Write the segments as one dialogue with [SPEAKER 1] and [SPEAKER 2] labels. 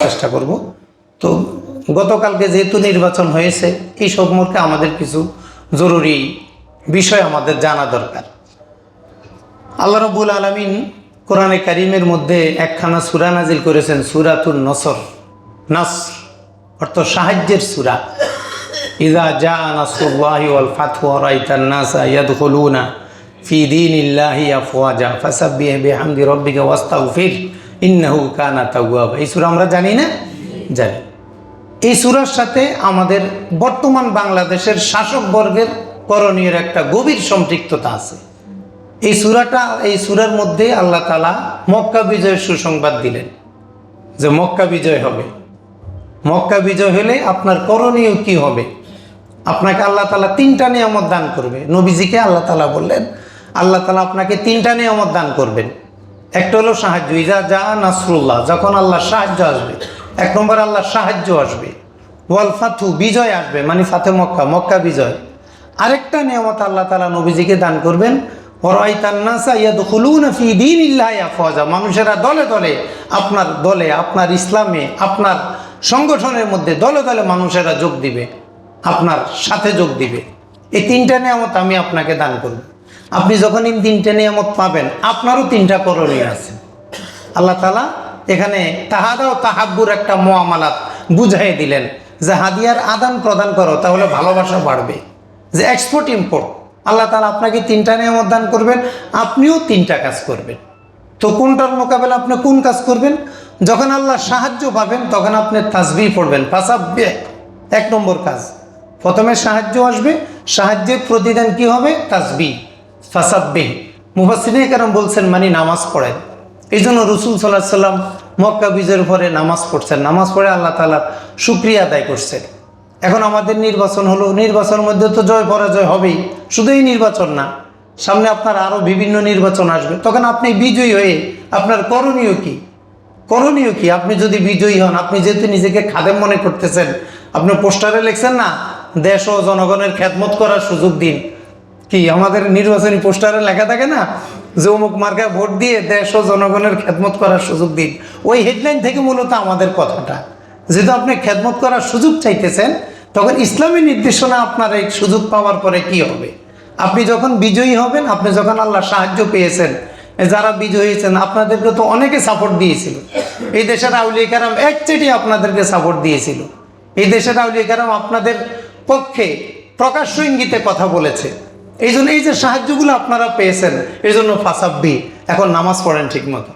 [SPEAKER 1] চেষ্টা করব। তো গতকালকে যেহেতু নির্বাচন হয়েছে, এই সম্পর্কে আমাদের কিছু জরুরি বিষয় আমাদের জানা দরকার। আল্লাহ রবুল আলমিন কোরআনে কারিমের মধ্যে একখানা সুরা নাজিল করেছেন, সুরাতুন নসর। নাস অর্থ সাহায্যের সুরা। ইদা জা নাসরুল্লাহি ওয়াল ফাতহু ওয়া রাআইতান নাসা ইয়াদখুলুনা ফি দীনিল্লাহি আফওয়াজা। ফাসাব্বিহ বিহামদি রাব্বিকা ওয়াস্তাগফির। ইন্নাহু কানা তাওয়াব। এই সূরা আমরা জানি না? জানি। এই সূরার সাথে আমাদের বর্তমান বাংলাদেশের শাসক বর্গের করণীয়ের একটা গভীর সম্পৃক্ততা আছে। এই সূরাটা, এই সূরার মধ্যে আল্লাহ তালা মক্কা বিজয়ের সুসংবাদ দিলেন যে মক্কা বিজয় হবে। মক্কা বিজয় হলে আপনার করণীয় কি হবে? আপনাকে আল্লাহ তালা তিনটা নিয়ামত দান করবে। নবীজিকে আল্লাহ তালা বললেন, আল্লাহ তালা আপনাকে তিনটা নিয়ামত দান করবেন। একটা হলো সাহায্য, ইজা যা নাসরুল্লাহ যখন আল্লাহর সাহায্য আসবে। এক নম্বর আল্লাহর সাহায্য আসবে। ওয়াল ফাথু বিজয় আসবে মানে ফাতে মক্কা মক্কা বিজয়। আরেকটা নিয়ামত আল্লাহ তালা নবীজিকে দান করবেন মানুষেরা দলে দলে আপনার দলে, আপনার ইসলামে, আপনার সংগঠনের মধ্যে দলে দলে মানুষেরা যোগ দিবে, আপনার সাথে যোগ দিবে। এই তিনটা নিয়ামত আমি আপনাকে দান করব। আপনি যখন তিনটা নিয়ামত পাবেন, আপনারও তিনটা করণীয় আছে। আল্লাহ তালা এখানে তাহাদা ও তাহাব্বুর একটা মোয়ামালাত বুঝাই দিলেন যে হাদিয়ার আদান প্রদান করো, তাহলে ভালোবাসা বাড়বে। যে এক্সপোর্ট ইম্পোর্ট আল্লাহ তালা আপনাকে তিনটা নিয়ামত দান করবেন, আপনিও তিনটা কাজ করবেন। তো কোনটার মোকাবেলা আপনি কোন কাজ করবেন? যখন আল্লাহ সাহায্য পাবেন, তখন আপনি তাসবি পড়বেন। পাশাব্বে এক নম্বর কাজ। প্রথমে সাহায্য আসবে, সাহায্যের প্রতিদান কি হবে? তাসবি ফাসাব্বে মুফাসিনে কারণ বলছেন মানে নামাজ পড়েন। এই জন্য রসুল সাল্লাহ সাল্লাম মক্কা বিজয়ের পরে নামাজ পড়ছেন। নামাজ পড়ে আল্লাহ তালা সুক্রিয়া আদায় করছেন। এখন আমাদের নির্বাচন হলো, নির্বাচনের মধ্যে তো জয় পরাজয় হবেই। শুধু এই নির্বাচন না, সামনে আপনার আরও বিভিন্ন নির্বাচন আসবে। তখন আপনি বিজয়ী হয়ে আপনার করণীয় কি? করণীয় কি? আপনি যদি বিজয়ী হন, আপনি যেহেতু নিজেকে খাদেম মনে করতেছেন, আপনি পোস্টারে লিখছেন না, দেশ ও জনগণের খেদমত করার সুযোগ দিন। কি, আমাদের নির্বাচনী পোস্টারে লেখা থাকে না, যে অমুক মার্কায় ভোট দিয়ে দেশ ও জনগণের খেদমত করার সুযোগ দিন। ওই হেডলাইন থেকে মূলত আমাদের কথাটা। যেহেতু আপনি খেদমত করার সুযোগ চাইতেছেন, তখন ইসলামী নির্দেশনা আপনার এই সুযোগ পাওয়ার পরে কি হবে? আপনি যখন বিজয়ী হবেন, আপনি যখন আল্লাহ সাহায্য পেয়েছেন যারা বিজয়ী হয়েছেন, আপনাদেরকে তো অনেকে সাপোর্ট দিয়েছিল। এই দেশের আউলিয়া কারাম একচেটি আপনাদেরকে সাপোর্ট দিয়েছিল। এই দেশের আউলিয়া কারাম আপনাদের পক্ষে প্রকাশ্য ইঙ্গিতে কথা বলেছে। এই জন্য এই যে সাহায্যগুলো আপনারা পেয়েছেন এই জন্য ফাসাব্বি এখন নামাজ পড়েন ঠিক মতো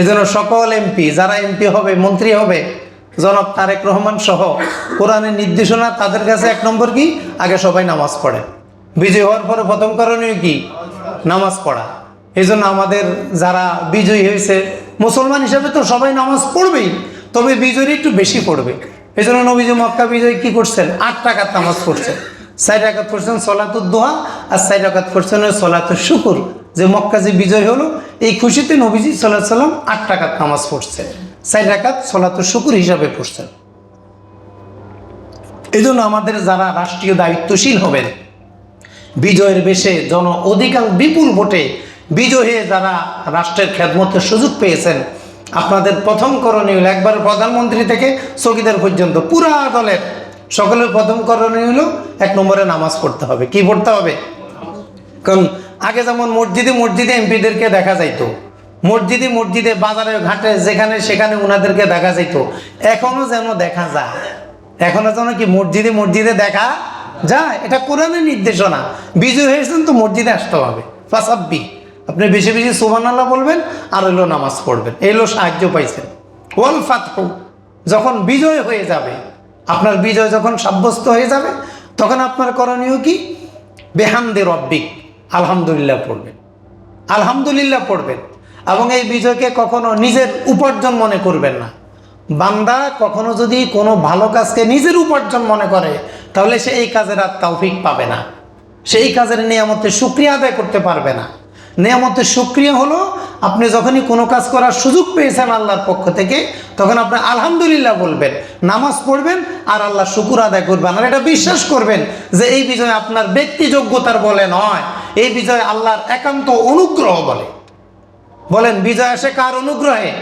[SPEAKER 1] এই জন্য সকল এমপি, যারা এমপি হবে, মন্ত্রী হবে, জনাব তারেক রহমান সহ কোরআনের নির্দেশনা তাদের কাছে এক নম্বর কি? আগে সবাই নামাজ পড়ে। বিজয় হওয়ার পরে প্রথম করণীয় কি? নামাজ পড়া। এই জন্য আমাদের যারা বিজয়ী হয়েছে, মুসলমান হিসাবে তো সবাই নামাজ পড়বেই, তবে বিজয়ী একটু বেশি পড়বে। এই জন্য নবীজি মক্কা বিজয় কি করছেন? আট টাকার নামাজ পড়ছেন। চার রাকাত পড়ছেন সলাতুর দোহা আর সাইড রাকাত পড়ছেন সলাতুর শুকুর। যে মক্কা যে বিজয় হলো, এই খুশিতে নবীজি সাল্লাহ সাল্লাম আট টাকার নামাজ পড়ছেন। চার রাকাত সলাতুর শুকুর হিসাবে পড়ছেন। এই আমাদের যারা রাষ্ট্রীয় দায়িত্বশীল হবেন, বিজয়ের বেশে জন অধিকাংশ বিপুল ভোটে বিজয় যারা রাষ্ট্রের খেদমতের সুযোগ পেয়েছেন, আপনাদের প্রথম করণীয় একবার প্রধানমন্ত্রী থেকে চকিদার পর্যন্ত পুরা দলের সকলের প্রথম করণীয় হলো এক নম্বরে নামাজ পড়তে হবে। কি পড়তে হবে? কারণ আগে যেমন মসজিদে মসজিদে এমপিদেরকে দেখা যাইতো, মসজিদে মসজিদে বাজারে ঘাটে যেখানে সেখানে ওনাদেরকে দেখা যাইতো, এখনও যেন দেখা যায়। এখনও যেন কি মসজিদে মসজিদে দেখা যায়? এটা কোরআনের নির্দেশনা। বিজয় হয়েছেন তো মসজিদে আসতে হবে। ফাসাব্বি। আপনি বেশি বেশি সোমান আল্লাহ বলবেন, আর এলো নামাজ পড়বেন। এলো সাহায্য পাইছেন। ওয়াল ফাতহু। যখন বিজয় হয়ে যাবে আপনার বিজয় যখন সাব্যস্ত হয়ে যাবে, তখন আপনার করণীয় কি? বেহামদে রব্বিক, আলহামদুলিল্লাহ পড়বেন। আলহামদুলিল্লাহ পড়বেন। এবং এই বিজয়কে কখনো নিজের উপার্জন মনে করবেন না। বান্দা কখনো যদি কোনো ভালো কাজকে নিজের উপার্জন মনে করে, তাহলে সে এই কাজের আর তৌফিক পাবে না। সেই কাজের নিয়ামতের সুক্রিয়া আদায় করতে পারবে না। নিয়ামতের সুক্রিয়া হলো, আপনি যখনই কোনো কাজ করার সুযোগ পেয়েছেন আল্লাহর পক্ষ থেকে, তখন আপনি আলহামদুলিল্লাহ বলবেন, নামাজ পড়বেন আর আল্লাহ শুকুর আদায় করবেন। আর এটা বিশ্বাস করবেন যে এই বিজয় আপনার ব্যক্তি যোগ্যতার বলে নয়, এই বিজয় আল্লাহর একান্ত অনুগ্রহ বলে। বলেন, বিজয় আসে কার অনুগ্রহে?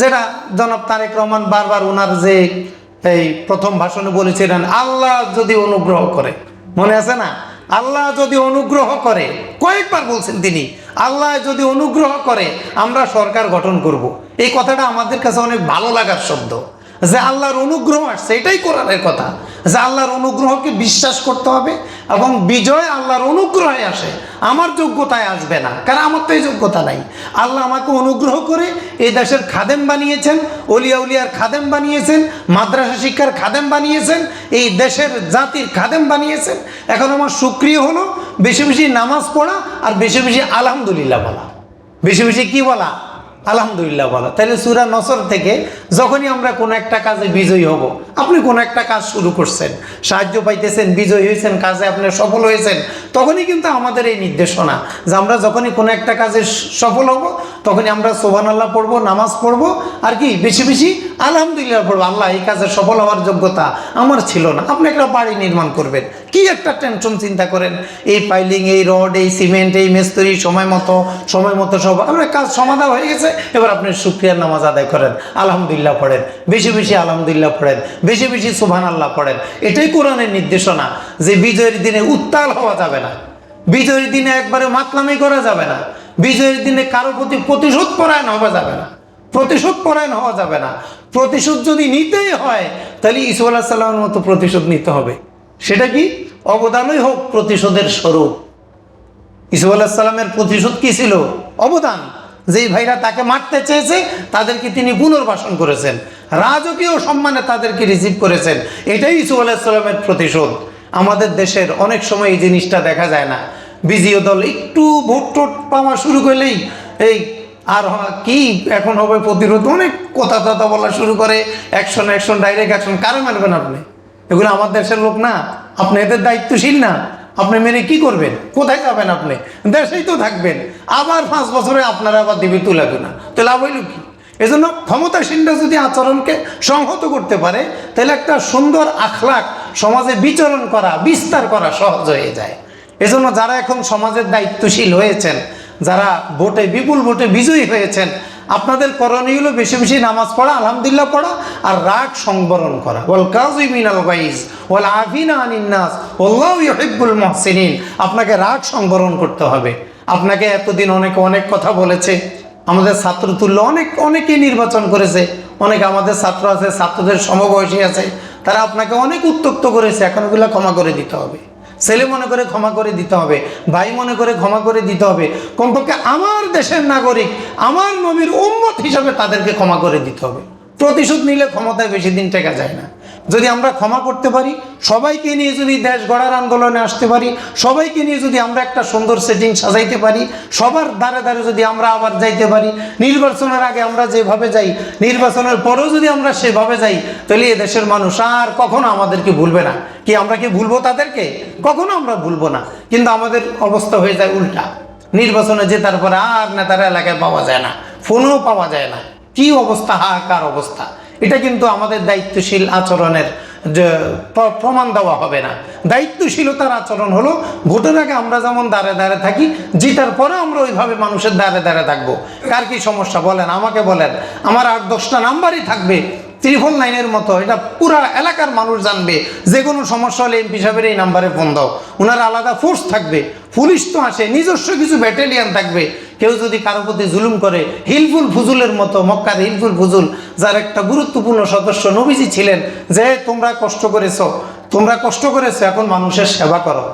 [SPEAKER 1] যেটা জনাব তারেক রহমান বারবার ওনার যে এই প্রথম ভাষণে বলেছিলেন, আল্লাহ যদি অনুগ্রহ করে। মনে আছে না? আল্লাহ যদি অনুগ্রহ করে, কয়েকবার বলছেন তিনি, আল্লাহ যদি অনুগ্রহ করে, আমরা সরকার গঠন করব। এই কথাটা আমাদের কাছে অনেক ভালো লাগার শব্দ যে আল্লাহর অনুগ্রহ আসছে, এটাই কোরআনের কথা। যে আল্লাহর অনুগ্রহকে বিশ্বাস করতে হবে এবং বিজয় আল্লাহর অনুগ্রহে আসে। আমার যোগ্যতায় আসবে না, কারণ আমার তো এই যোগ্যতা নাই। আল্লাহ আমাকে অনুগ্রহ করে এই দেশের খাদেম বানিয়েছেন, অলিয়া উলিয়ার খাদেম বানিয়েছেন, মাদ্রাসা শিক্ষার খাদেম বানিয়েছেন, এই দেশের জাতির খাদেম বানিয়েছেন। এখন আমার সুক্রিয় হলো, বেশি বেশি নামাজ পড়া আর বেশি বেশি আলহামদুলিল্লাহ বলা। বেশি বেশি কি বলা? আলহামদুলিল্লাহ বলা তাহলে সুরা নসর থেকে যখনই আমরা কোনো একটা কাজে বিজয়ী হব, আপনি কোনো একটা কাজ শুরু করছেন, সাহায্য পাইতেছেন, বিজয়ী হয়েছেন কাজে আপনি সফল হয়েছেন তখনই কিন্তু আমাদের এই নির্দেশনা যে আমরা যখনই কোনো একটা কাজে সফল হব, তখনই আমরা সোবান আল্লাহ পড়ব, নামাজ পড়ব, আর কি, বেশি বেশি আলহামদুলিল্লাহ পড়ব। আল্লাহ, এই কাজে সফল হওয়ার যোগ্যতা আমার ছিল না। আপনি একটা বাড়ি নির্মাণ করবেন, কি একটা টেনশন চিন্তা করেন? এই পাইলিং এই রড এই সিমেন্ট এই মেস্তরি, সময় মতো সময় মতো সব আপনার কাজ সমাধান হয়ে গেছে। এবার আপনি শুক্রিয়ার নামাজ আদায় করেন, আলহামদুলিল্লাহ পড়েন, বেশি বেশি আলহামদুলিল্লাহ পড়েন, বেশি বেশি সুবহান আল্লাহ পড়েন, এটাই কোরআনের নির্দেশনা যে বিজয়ের দিনে উত্তাল হওয়া যাবে না, বিজয়ের দিনে একবারে মাতলামি করা যাবে না, বিজয়ের দিনে কারও প্রতি প্রতিশোধ পরায়ণ হওয়া যাবে না, প্রতিশোধ পরায়ণ হওয়া যাবে না, প্রতিশোধ যদি নিতেই হয়, তাহলে ইসু আল্লাহ সাল্লামের মতো প্রতিশোধ নিতে হবে, সেটা কি? অবদানই হোক প্রতিশোধের স্বরূপ ইসুফ আল্লাহ সাল্লামের প্রতিশোধ কি ছিল? অবদান। যেই ভাইরা তাকে মারতে চেয়েছে, তাদেরকে তিনি পুনর্বাসন করেছেন। রাজকীয় সম্মানে তাদেরকে রিসিভ করেছেন। এটাই ইসুফ আল্লাহ সাল্লামের প্রতিশোধ। আমাদের দেশের অনেক সময় এই জিনিসটা দেখা যায় না। বিজিও দল একটু ভোট টোট পাওয়া শুরু করলেই এই আর কি এখন হবে প্রতিরোধ? অনেক কথা টথা বলা শুরু করে অ্যাকশন অ্যাকশন ডাইরেক্ট অ্যাকশন কারও মারবেন আপনি? এগুলো আমার দেশের লোক না। আপনি এদের দায়িত্বশীল না। আপনি মেনে কি করবেন? কোথায় যাবেন আপনি? দেশেই তো থাকবেন। আবার পাঁচ বছরে আপনারা আবার দিবি তুলে না। তো লাভ হইল কি? এজন্য ক্ষমতাসীনরা যদি আচরণকে সংহত করতে পারে, তাহলে একটা সুন্দর আখলাক সমাজে বিচরণ করা, বিস্তার করা সহজ হয়ে যায়। এজন্য যারা এখন সমাজের দায়িত্বশীল হয়েছেন, যারা ভোটে, বিপুল ভোটে বিজয়ী হয়েছেন আপনাদের করণীয় হলো বেশি বেশি নামাজ পড়া, আলহামদুলিল্লাহ পড়া, আর রাগ সংবরণ করা। ওয়াল মিনাল গাইজ, ওয়াল আফিনা আনিন্নাস ওল্লাহ ইহিব্বুল মুহসিনিন। আপনাকে রাগ সংবরণ করতে হবে। আপনাকে এতদিন অনেকে, অনেক কথা বলেছে। আমাদের ছাত্র তুল্য অনেক, অনেকে নির্বাচন করেছে। অনেক আমাদের ছাত্র আছে, ছাত্রদের সমবয়সী আছে। তারা আপনাকে অনেক উত্তক্ত করেছে। এখন ওগুলো ক্ষমা করে দিতে হবে। ছেলে মনে করে ক্ষমা করে দিতে হবে, ভাই মনে করে ক্ষমা করে দিতে হবে, কমপক্ষে আমার দেশের নাগরিক, আমার নবীর উম্মত হিসাবে তাদেরকে ক্ষমা করে দিতে হবে। প্রতিশোধ নিলে ক্ষমতায় বেশি দিন টেকা যায় না। যদি আমরা ক্ষমা করতে পারি, সবাইকে নিয়ে যদি দেশ গড়ার আন্দোলনে আসতে পারি, সবাইকে নিয়ে যদি আমরা একটা সুন্দর সেটিং সাজাইতে পারি, সবার দ্বারে দ্বারে যদি আমরা আবার যাইতে পারি, নির্বাচনের আগে আমরা যেভাবে যাই, নির্বাচনের পরেও যদি আমরা সেভাবে যাই, তাহলে এ দেশের মানুষ আর কখনো আমাদেরকে ভুলবে না। কি আমরা কি ভুলবো তাদেরকে? কখনো আমরা ভুলবো না। কিন্তু আমাদের অবস্থা হয়ে যায় উল্টা। নির্বাচনে জেতার পরে আর নেতারা এলাকায় পাওয়া যায় না, ফোনও পাওয়া যায় না। কি অবস্থা? হাহাকার অবস্থা? এটা কিন্তু আমাদের দায়িত্বশীল আচরণের প্রমাণ দেওয়া হবে না। দায়িত্বশীলতার আচরণ হলো, ভোটের আগে আমরা যেমন দাঁড়ে দাঁড়ে থাকি, জিতার পরে আমরা ওইভাবে মানুষের দাঁড়ে দাঁড়ে থাকব। কার কি সমস্যা? বলেন, আমাকে বলেন। আমার আট দশটা নাম্বারই থাকবে। ত্রিফল লাইনের মতো, এটা পুরা এলাকার মানুষ জানবে। যে কোনো সমস্যা হলে এমপি সাহেবের এই নাম্বারে ফোন দাও। ওনার আলাদা ফোর্স থাকবে। পুলিশ তো আসে, নিজস্ব কিছু ব্যাটালিয়ান থাকবে। কেউ যদি কারও প্রতি জুলুম করে, হিলফুল ফুজুলের মতো, মক্কার হিলফুল ফুজুল, যার একটা গুরুত্বপূর্ণ সদস্য নবীজি ছিলেন, যে তোমরা কষ্ট করেছ, তোমরা কষ্ট করেছ, এখন মানুষের সেবা করো।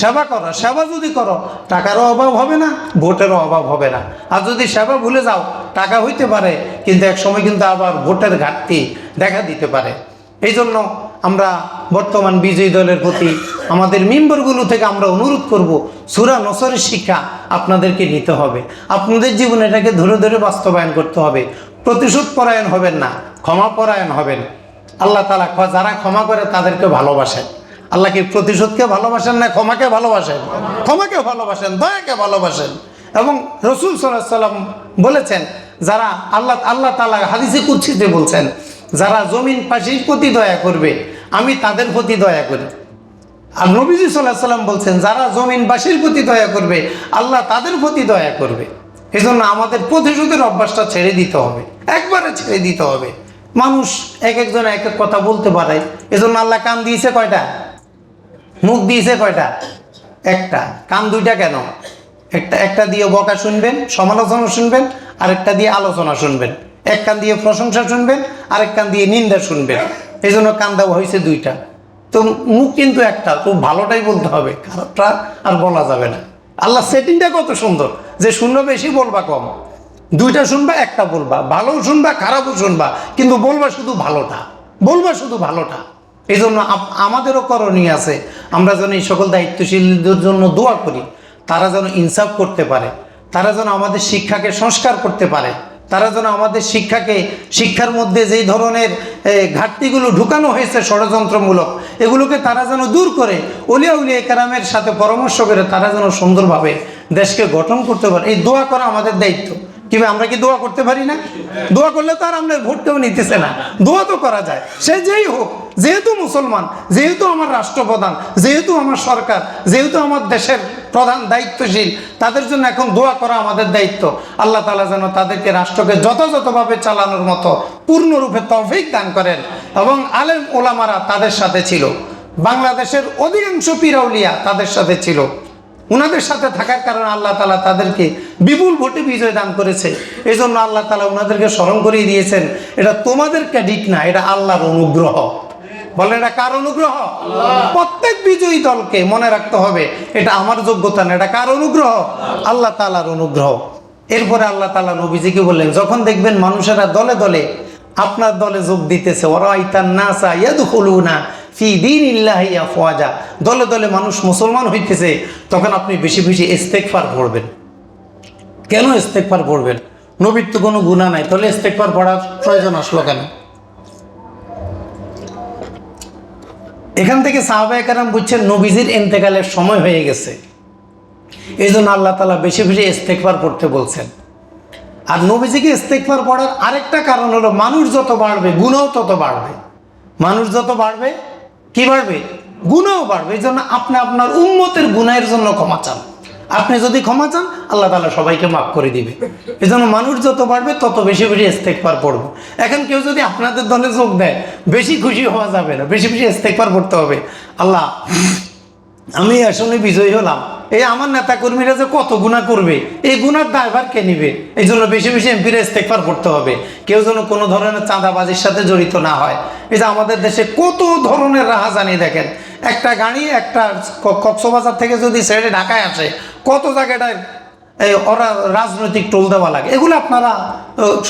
[SPEAKER 1] সেবা করো, সেবা যদি করো, টাকারও অভাব হবে না, ভোটেরও অভাব হবে না। আর যদি সেবা ভুলে যাও, টাকা হইতে পারে, কিন্তু এক সময় কিন্তু আবার ভোটের ঘাটতি দেখা দিতে পারে। এই জন্য আমরা বর্তমান বিজয়ী দলের প্রতি আমাদের মেম্বারগুলো থেকে আমরা অনুরোধ করব, সুরা নসরের শিক্ষা আপনাদেরকে নিতে হবে। আপনাদের জীবনে এটাকে ধরে ধরে বাস্তবায়ন করতে হবে। প্রতিশোধ পরায়ণ হবেন না, ক্ষমা পরায়ণ হবেন। আল্লাহ তালা যারা ক্ষমা করে তাদেরকে ভালোবাসেন। আল্লাহ কি প্রতিশোধকে ভালোবাসেন না ক্ষমাকে ভালোবাসেন? ক্ষমাকে ভালোবাসেন, দয়াকে ভালোবাসেন। এবং রসুল সাল্লাম বলেছেন, যারা আল্লাহ আল্লাহ তালা হাদিসে কুচ্ছিতে বলছেন যারা জমিন পাশির প্রতি দয়া করবে, আমি তাদের প্রতি দয়া করি। আর নবীজি সাল্লাহ সাল্লাম বলছেন, যারা জমিন জমিনবাসীর প্রতি দয়া করবে, আল্লাহ তাদের প্রতি দয়া করবে। এই জন্য আমাদের প্রতিশোধের অভ্যাসটা ছেড়ে দিতে হবে, একবারে ছেড়ে দিতে হবে। মানুষ এক একজন এক এক কথা বলতে পারে, এজন্য আল্লাহ কান দিয়েছে কয়টা? মুখ দিয়েছে কয়টা? একটা। কান দুইটা কেন? একটা একটা দিয়ে বকা শুনবেন, সমালোচনা শুনবেন আর একটা দিয়ে আলোচনা শুনবেন। এক কান দিয়ে প্রশংসা শুনবেন, আরেক কান দিয়ে নিন্দা শুনবেন। এই জন্য কান দেওয়া হয়েছে দুইটা। তো মুখ কিন্তু একটা, তো ভালোটাই বলতে হবে, খারাপটা আর বলা যাবে না। আল্লাহ সেটিংটা কত সুন্দর, যে শুনবে বেশি বলবা কম। দুইটা শুনবা, একটা বলবা। ভালো শুনবা, খারাপও শুনবা, কিন্তু বলবা শুধু ভালোটা। বলবা শুধু ভালোটা। এই জন্য আমাদেরও করণীয় আছে, আমরা যেন এই সকল দায়িত্বশীলদের জন্য দোয়া করি। তারা যেন ইনসাফ করতে পারে। তারা যেন আমাদের শিক্ষাকে সংস্কার করতে পারে। তারা যেন আমাদের শিক্ষাকে, শিক্ষার মধ্যে যেই ধরনের ঘাটতিগুলো ঢুকানো হয়েছে ষড়যন্ত্রমূলক, এগুলোকে তারা যেন দূর করে, অলিয়া উলিয়া কেরামের সাথে পরামর্শ করে তারা যেন সুন্দরভাবে দেশকে গঠন করতে পারে। এই দোয়া করা আমাদের দায়িত্ব। কীভাবে আমরা কি দোয়া করতে পারি না? দোয়া করলে তো আর আমরা ভোট কেউ নিতেছে না। দোয়া তো করা যায়। সে যেই হোক, যেহেতু মুসলমান, যেহেতু আমার রাষ্ট্রপ্রধান, যেহেতু আমার সরকার, যেহেতু আমার দেশের প্রধান দায়িত্বশীল, তাদের জন্য এখন দোয়া করা আমাদের দায়িত্ব। আল্লাহ তালা যেন তাদেরকে রাষ্ট্রকে যথাযথভাবে চালানোর মতো পূর্ণরূপে তৌফিক দান করেন এবং আলেম ওলামারা তাদের সাথে ছিল। বাংলাদেশের অধিকাংশ পিরাউলিয়া তাদের সাথে ছিল। উনাদের সাথে থাকার কারণে আল্লাহ তালা তাদেরকে বিপুল ভোটে বিজয় দান করেছে। এই জন্য আল্লাহ তালা ওনাদেরকে স্মরণ করিয়ে দিয়েছেন এটা তোমাদের ক্রেডিট না এটা আল্লাহর অনুগ্রহ। বলেন এটা কার অনুগ্রহ? প্রত্যেক বিজয়ী দলকে মনে রাখতে হবে এটা আমার যোগ্যতা না এটা কার অনুগ্রহ? আল্লাহ তালার অনুগ্রহ। এরপরে আল্লাহ তালা নবীজিকে বললেন যখন দেখবেন মানুষেরা দলে দলে আপনার দলে যোগ দিতেছে ওরা ইতান নাসা ইয়াদুখুলুনা ফি দিন ইল্লাহি আফওয়াজা। দলে দলে মানুষ মুসলমান হইতেছে, তখন আপনি বেশি বেশি ইস্তেকফার পড়বেন। কেন ইস্তেকফার পড়বেন? নবীর তো কোনো গুণা নাই, তাহলে ইস্তেকফার পড়ার প্রয়োজন আসলো কেন? এখান থেকে সাহাবায়ে কারাম বুঝছেন নবীজির ইন্তেকালের সময় হয়ে গেছে। এই জন্য আল্লাহ তালা বেশি বেশি ইস্তেকফার পড়তে বলছেন। আর নবীজিকে ইস্তেকফার পড়ার আরেকটা কারণ হলো মানুষ যত বাড়বে গুণও তত বাড়বে। মানুষ যত বাড়বে কি বাড়বে? গুণাও বাড়বে। এই জন্য আপনি আপনার উন্মতের গুণায়ের জন্য ক্ষমা চান। আপনি যদি ক্ষমা চান, আল্লাহ তালা সবাইকে মাফ করে দিবে। এই জন্য মানুষ যত বাড়বে, তত বেশি বেশি ইস্তেকবার পড়ব। এখন কেউ যদি আপনাদের দলে যোগ দেয়, বেশি খুশি হওয়া যাবে না। বেশি বেশি ইস্তেকবার পড়তে হবে। আল্লাহ আমি আসলে বিজয়ী হলাম। এই আমার নেতা কর্মীরা যে কত গুণা করবে, এই গুণার দায়ভার কে নিবে? এই জন্য বেশি বেশি এমপিরা ইস্তেকবার করতে হবে। কেউ যেন কোনো ধরনের চাঁদাবাজির সাথে জড়িত না হয়। এই যে আমাদের দেশে কত ধরনের রাহা জানিয়ে দেখেন। একটা গাড়ি একটা কক্সবাজার থেকে যদি ছেড়ে ঢাকায় আসে, কত জায়গাটায় ওরা রাজনৈতিক টোল দেওয়া লাগে? এগুলো আপনারা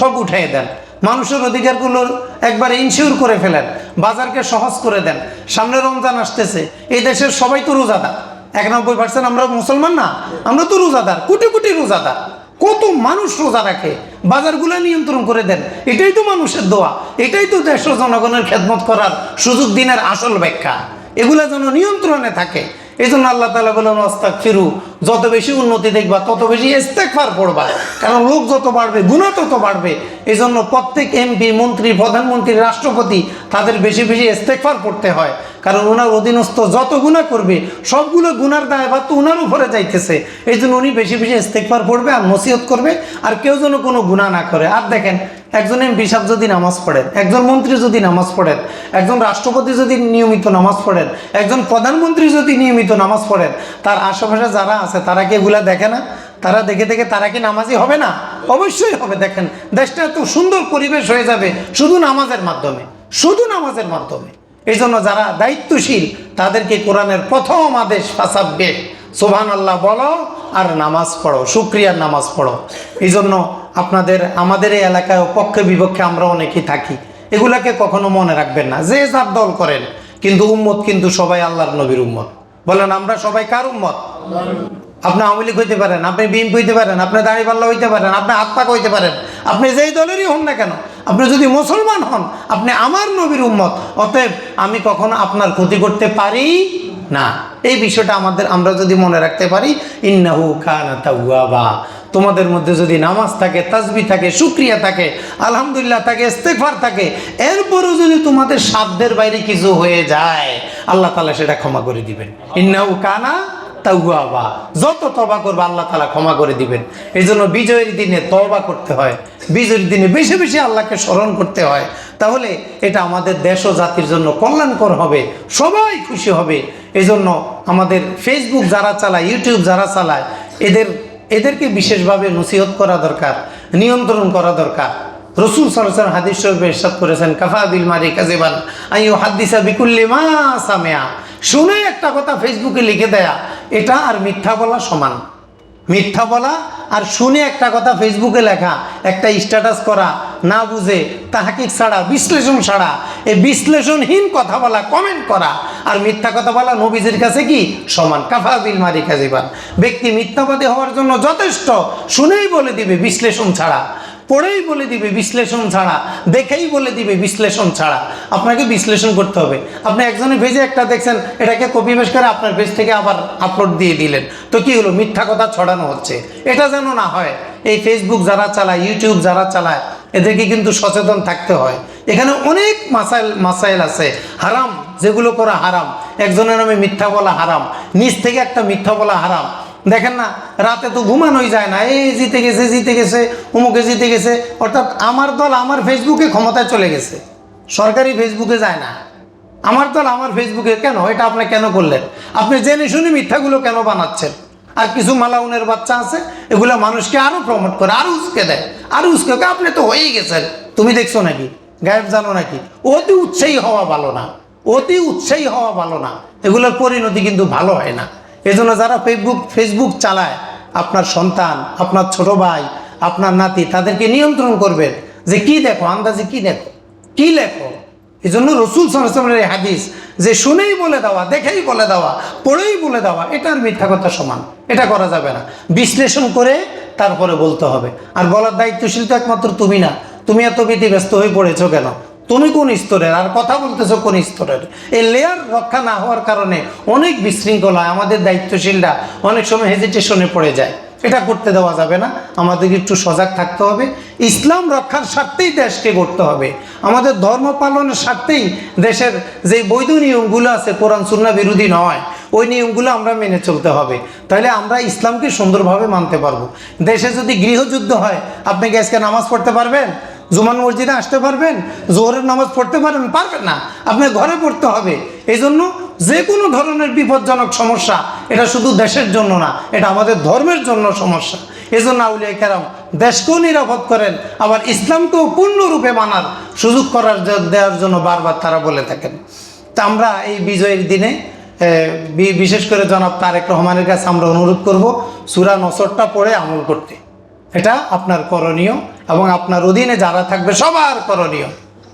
[SPEAKER 1] সব উঠিয়ে দেন। মানুষের অধিকারগুলো একবার ইনশিওর করে ফেলেন, বাজারকে সহজ করে দেন। সামনে রমজান আসতেছে, এই দেশের সবাই তো রোজাদার। একানব্বই পার্সেন্ট আমরা মুসলমান না, আমরা তো রোজাদার, কোটি কোটি রোজাদার। কত মানুষ রোজা রাখে, বাজারগুলো নিয়ন্ত্রণ করে দেন। এটাই তো মানুষের দোয়া, এটাই তো দেশ জনগণের খেদমত করার সুযোগ দিনের আসল ব্যাখ্যা। এগুলো যেন নিয়ন্ত্রণে থাকে এই জন্য আল্লাহ তালা বলেন অস্তাক ফিরু যত বেশি উন্নতি দেখবা, তত বেশি ইস্তেকফার পড়বা। কারণ লোক যত বাড়বে গুণা তত বাড়বে। এই জন্য প্রত্যেক এমপি, মন্ত্রী, প্রধানমন্ত্রী, রাষ্ট্রপতি, তাদের বেশি বেশি ইস্তেকফার পড়তে হয়। কারণ ওনার অধীনস্থ যত গুণা করবে, সবগুলো গুনার দায়ভার তো ওনার উপরে যাইতেছে। এই জন্য উনি বেশি বেশি ইস্তেকফার পড়বে আর নসিহত করবে, আর কেউ যেন কোনো গুণা না করে। আর দেখেন একজন এমপি যদি নামাজ পড়েন, একজন মন্ত্রী যদি নামাজ পড়েন, একজন রাষ্ট্রপতি যদি নিয়মিত নামাজ পড়েন, একজন প্রধানমন্ত্রী যদি নিয়মিত নামাজ পড়েন, তার আশেপাশে যারা আছে, তারা কি এগুলা দেখে না? তারা দেখে দেখে তারা কি নামাজি হবে না? অবশ্যই হবে, দেখেন। দেশটা এত সুন্দর পরিবেশ হয়ে যাবে শুধু নামাজের মাধ্যমে, শুধু নামাজের মাধ্যমে। এই জন্য যারা দায়িত্বশীল, তাদেরকে কোরআনের প্রথম আদেশ ফাসাব্বে সোভান আল্লাহ বলো আর নামাজ পড়ো, শুক্রিয়ার নামাজ পড়ো। এই জন্য আপনাদের, আমাদের এই এলাকায় পক্ষে বিপক্ষে আমরা অনেকেই থাকি। এগুলাকে কখনো মনে রাখবেন না, যে যার দল করেন। কিন্তু উম্মত কিন্তু সবাই আল্লাহর নবীর উম্মত। বলেন, আমরা সবাই কার উম্মত? আপনি আওয়ামী লীগ হইতে পারেন, আপনি বিএনপি হইতে পারেন, আপনি দাঁড়িপাল্লা হইতে পারেন, আপনি আত্মাক হইতে পারেন, আপনি যেই দলেরই হন না কেন, আপনি যদি মুসলমান হন, আপনি আমার নবীর উম্মত। অতএব আমি কখনো আপনার ক্ষতি করতে পারি না, এই বিষয়টা আমাদের, আমরা যদি মনে রাখতে পারি, ইন্নাহু খানা তাওয়াবা। তোমাদের মধ্যে যদি নামাজ থাকে তাসবি থাকে, শুক্রিয়া থাকে, আলহামদুলিল্লাহ থাকে, ইস্তেগফার থাকে, এরপরও যদি তোমাদের সাধ্যের বাইরে কিছু হয়ে যায়, আল্লাহ তালা সেটা ক্ষমা করে দিবেন। ইন্নাহু কানা তাওয়াবা। যত তবা করবে, আল্লাহ তালা ক্ষমা করে দিবেন। এই জন্য বিজয়ের দিনে তবা করতে হয়। বিজয়ের দিনে বেশি বেশি আল্লাহকে স্মরণ করতে হয়। তাহলে এটা আমাদের দেশ ও জাতির জন্য কল্যাণকর হবে, সবাই খুশি হবে। এই জন্য আমাদের ফেসবুক যারা চালায় ইউটিউব যারা চালায়, এদের, এদেরকে বিশেষভাবে নসিহত করা দরকার, নিয়ন্ত্রণ করা দরকার। রসুল সরসার হাদিস শরীফে করেছেন, কাফা বিল মারি কাজেবান আইও হাদিসা বিকুল্লি মা সামেয়া। শুনে একটা কথা ফেসবুকে লিখে দেয়া, এটা আর মিথ্যা বলা সমান। মিথ্যা বলা আর শুনে একটা কথা ফেসবুকে লেখা, একটা স্ট্যাটাস করা, না বুঝে, তাহাকিক ছাড়া, বিশ্লেষণ ছাড়া এই বিশ্লেষণহীন কথা বলা কমেন্ট করা, আর মিথ্যা কথা বলা নবীজের কাছে কি? সমান কাফা বিল মারি কাজিবান। ব্যক্তি মিথ্যাবাদী হওয়ার জন্য যথেষ্ট, শুনেই বলে দিবে বিশ্লেষণ ছাড়া। পড়েই বলে দিবে বিশ্লেষণ ছাড়া, দেখেই বলে দিবে বিশ্লেষণ ছাড়া। আপনাকে বিশ্লেষণ করতে হবে। আপনি একজনের ভেজে একটা দেখছেন, এটাকে কপি পেশ করে আপনার পেজ থেকে আবার আপলোড দিয়ে দিলেন। তো কি হলো? মিথ্যা কথা ছড়ানো হচ্ছে। এটা যেন না হয়, এই ফেসবুক যারা চালায় ইউটিউব যারা চালায়, এদেরকে কিন্তু সচেতন থাকতে হয়। এখানে অনেক মাসাইল মাসাইল আছে। হারাম, যেগুলো করা হারাম। একজনের নামে মিথ্যা বলা হারাম। নিজ থেকে একটা মিথ্যা বলা হারাম। দেখেন না, রাতে তো ঘুমানোই যায় না। এই জিতে গেছে জিতে গেছে অমুকে জিতে গেছে। অর্থাৎ আমার দল আমার ফেসবুকে ক্ষমতায় চলে গেছে। সরকারি ফেসবুকে যায় না। আমার দল আমার ফেসবুকে কেন? এটা আপনি কেন করলেন? আপনি জেনে শুনে মিথ্যাগুলো কেন বানাচ্ছেন? আর কিছু মালাউনের বাচ্চা আছে, এগুলো মানুষকে আরও প্রমোট করে আরও উস্কে দেয়। আরও উস্কে আপনি তো হয়েই গেছেন। তুমি দেখছ নাকি? গায়েব জানো নাকি? অতি উৎসাহী হওয়া ভালো না। অতি উৎসাহী হওয়া ভালো না। এগুলোর পরিণতি কিন্তু ভালো হয় না। এজন্য যারা ফেসবুক ফেসবুক চালায়, আপনার সন্তান, আপনার ছোট ভাই, আপনার নাতি, তাদেরকে নিয়ন্ত্রণ করবেন যে কি দেখো, আন্দাজে কি দেখো, কি লেখো। এই জন্য রসুল সালামের হাদিস, যে শুনেই বলে দেওয়া, দেখেই বলে দেওয়া, পড়েই বলে দেওয়া, এটার মিথ্যা কথা সমান, এটা করা যাবে না। বিশ্লেষণ করে তারপরে বলতে হবে। আর বলার দায়িত্বশীল তো একমাত্র তুমি না। তুমি এত ব্যস্ত হয়ে পড়েছো কেন? তুমি কোন স্তরের? আর কথা বলতেছো কোন স্তরের? এই লেয়ার রক্ষা না হওয়ার কারণে অনেক বিশৃঙ্খলা আমাদের দায়িত্বশীলরা অনেক সময় হেজিটেশনে পড়ে যায়। এটা করতে দেওয়া যাবে না। আমাদের একটু সজাগ থাকতে হবে। ইসলাম রক্ষার স্বার্থেই দেশকে গড়তে হবে। আমাদের ধর্ম পালনের স্বার্থেই দেশের যে বৈধ নিয়মগুলো আছে, কোরআন সুন্না বিরোধী নয়, ওই নিয়মগুলো আমরা মেনে চলতে হবে। তাহলে আমরা ইসলামকে সুন্দরভাবে মানতে পারব। দেশে যদি গৃহযুদ্ধ হয়, আপনি কি আজকে নামাজ পড়তে পারবেন? জুমান মসজিদে আসতে পারবেন, জোহরের নামাজ পড়তে পারবেন পারবেন না। আপনার ঘরে পড়তে হবে। এই জন্য যে কোনো ধরনের বিপজ্জনক সমস্যা, এটা শুধু দেশের জন্য না, এটা আমাদের ধর্মের জন্য সমস্যা। এই জন্য আউলিয়া কেরাম, দেশকেও নিরাপদ করেন, আবার ইসলামকেও পূর্ণরূপে মানার সুযোগ করার দেওয়ার জন্য বারবার তারা বলে থাকেন। তা আমরা এই বিজয়ের দিনে বিশেষ করে জনাব তারেক রহমানের কাছে আমরা অনুরোধ করব, সুরা নসরটা পড়ে আমল করতে। এটা আপনার করণীয়। এবং আপনার অধীনে যারা থাকবে সবার করণীয়।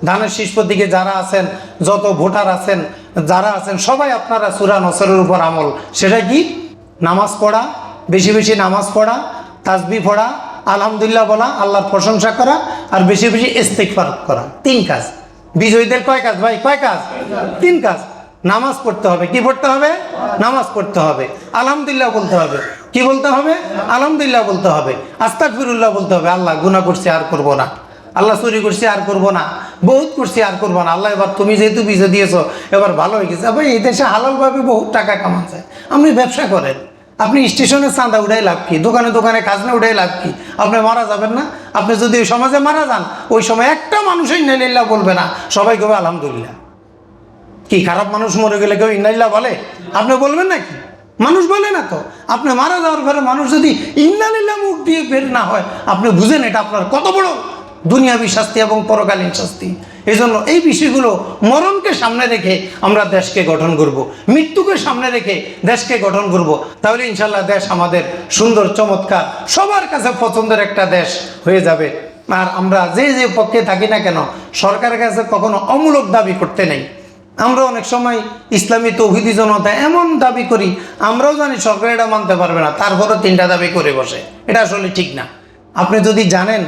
[SPEAKER 1] ধানের শীষ দিকে যারা আছেন, যত ভোটার আছেন, যারা আছেন, সবাই আপনারা সুরা নসরের উপর আমল। সেটা কি? নামাজ পড়া, বেশি বেশি নামাজ পড়া তাসবি পড়া, আলহামদুলিল্লাহ বলা, আল্লাহর প্রশংসা করা, আর বেশি বেশি ইস্তেকফার করা। তিন কাজ। বিজয়ীদের কয় কাজ ভাই? কয় কাজ? তিন কাজ। নামাজ পড়তে হবে। কি পড়তে হবে? নামাজ পড়তে হবে। আলহামদুলিল্লাহ বলতে হবে। কি বলতে হবে? আলহামদুলিল্লাহ বলতে হবে। আস্তাকফিরুল্লাহ বলতে হবে। আল্লাহ, গুনাহ করছি আর করব না। আল্লাহ, চুরি করছি আর করব না। বহুত করছি আর করব না। আল্লাহ, এবার তুমি যেহেতু বিজয় দিয়েছ, এবার ভালো হয়ে গেছে। ভাই এই দেশে হালালভাবে বহুত টাকা কামান যায়। আপনি ব্যবসা করেন। আপনি স্টেশনে চাঁদা উঠাই লাভ কি? দোকানে দোকানে খাজনা উঠাই লাভ কি? আপনি মারা যাবেন না? আপনি যদি ওই সমাজে মারা যান, ওই সময় একটা মানুষই নেলিল্লাহ বলবে না। সবাই কেউ আলহামদুলিল্লাহ? কি, খারাপ মানুষ মরে গেলে কেউ ইন্নাইল্লাহ বলে? আপনি বলবেন নাকি? মানুষ বলে না তো আপনি মারা যাওয়ার পরে মানুষ যদি ইন্নালিল্লাহ মুখ দিয়ে বের না হয়, আপনি বুঝেন এটা আপনার কত বড় দুনিয়াবী শাস্তি এবং পরকালীন শাস্তি এই জন্য এই বিষয়গুলো মরণকে সামনে রেখে আমরা দেশকে গঠন করব। মৃত্যুকে সামনে রেখে দেশকে গঠন করব। তাহলে ইনশাল্লাহ দেশ আমাদের সুন্দর, চমৎকার, সবার কাছে পছন্দের একটা দেশ হয়ে যাবে আর আমরা যে যে পক্ষে থাকি না কেন, সরকারের কাছে কখনো অমূলক দাবি করতে নেই আমরা অনেক সময় ইসলামী তৌহিদি জনতা এমন দাবি করি, আমরাও জানি সরকার এটা মানতে পারবে না, তারপরও তিনটা দাবি করে বসে। এটা আসলে ঠিক না। আপনি যদি জানেন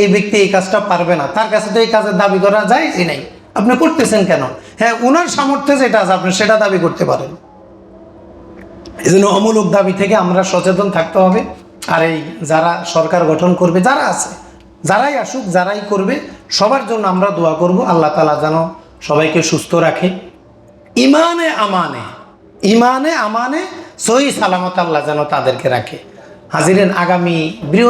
[SPEAKER 1] এই ব্যক্তি এই কাজটা পারবে না, তার কাছে তো এই কাজের দাবি করা যায় কি নাই। আপনি করতেছেন কেন? হ্যাঁ ওনার সামর্থ্যে যেটা আছে, আপনি সেটা দাবি করতে পারেন। এই জন্য অমূলক দাবি থেকে আমরা সচেতন থাকতে হবে। আর এই যারা সরকার গঠন করবে, যারা আছে, যারাই আসুক, যারাই করবে, সবার জন্য আমরা দোয়া করব। আল্লাহ তালা যেন সবাইকে সুস্থ রাখে। ইমানে আমানে ইমানে আমানে সহি সালামত আল্লাহ যেন তাদেরকে রাখে। হাজিরেন আগামী বৃহ